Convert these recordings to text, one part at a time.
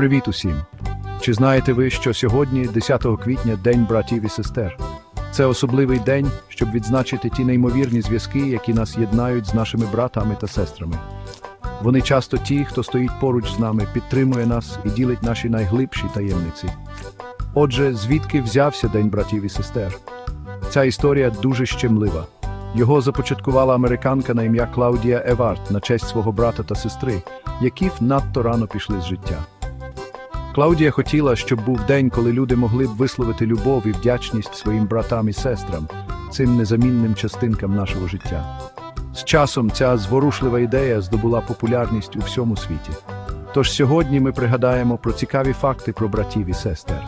Привіт усім! Чи знаєте ви, що сьогодні, 10 квітня, День братів і сестер? Це особливий день, щоб відзначити ті неймовірні зв'язки, які нас єднають з нашими братами та сестрами. Вони часто ті, хто стоїть поруч з нами, підтримує нас і ділить наші найглибші таємниці. Отже, звідки взявся День братів і сестер? Ця історія дуже щемлива. Його започаткувала американка на ім'я Клаудія Еварт на честь свого брата та сестри, які надто рано пішли з життя. Клаудія хотіла, щоб був день, коли люди могли б висловити любов і вдячність своїм братам і сестрам, цим незамінним частинкам нашого життя. З часом ця зворушлива ідея здобула популярність у всьому світі. Тож сьогодні ми пригадаємо про цікаві факти про братів і сестер.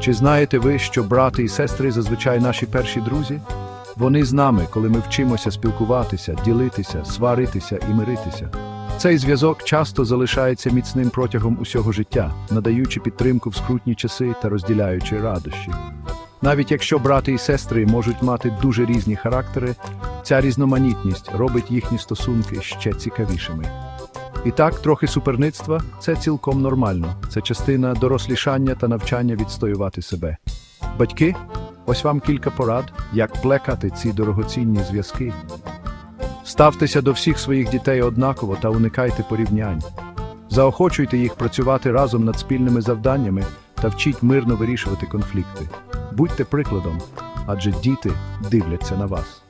Чи знаєте ви, що брати і сестри зазвичай наші перші друзі? Вони з нами, коли ми вчимося спілкуватися, ділитися, сваритися і миритися. Цей зв'язок часто залишається міцним протягом усього життя, надаючи підтримку в скрутні часи та розділяючи радощі. Навіть якщо брати і сестри можуть мати дуже різні характери, ця різноманітність робить їхні стосунки ще цікавішими. І так, трохи суперництва це цілком нормально. Це частина дорослішання та навчання відстоювати себе. Батьки, ось вам кілька порад, як плекати ці дорогоцінні зв'язки. Ставтеся до всіх своїх дітей однаково та уникайте порівнянь. Заохочуйте їх працювати разом над спільними завданнями та вчіть мирно вирішувати конфлікти. Будьте прикладом, адже діти дивляться на вас.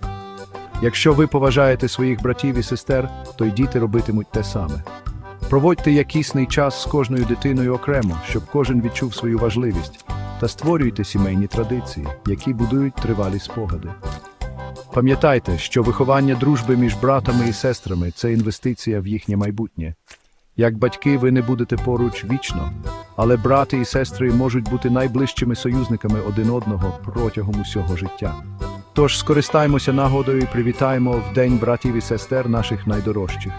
Якщо ви поважаєте своїх братів і сестер, то й діти робитимуть те саме. Проводьте якісний час з кожною дитиною окремо, щоб кожен відчув свою важливість, та створюйте сімейні традиції, які будують тривалі спогади. Пам'ятайте, що виховання дружби між братами і сестрами це інвестиція в їхнє майбутнє. Як батьки, ви не будете поруч вічно, але брати і сестри можуть бути найближчими союзниками один одного протягом усього життя. Тож скористаймося нагодою і привітаємо в День братів і сестер наших найдорожчих.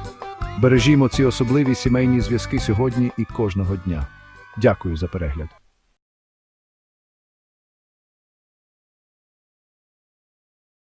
Бережімо ці особливі сімейні зв'язки сьогодні і кожного дня. Дякую за перегляд.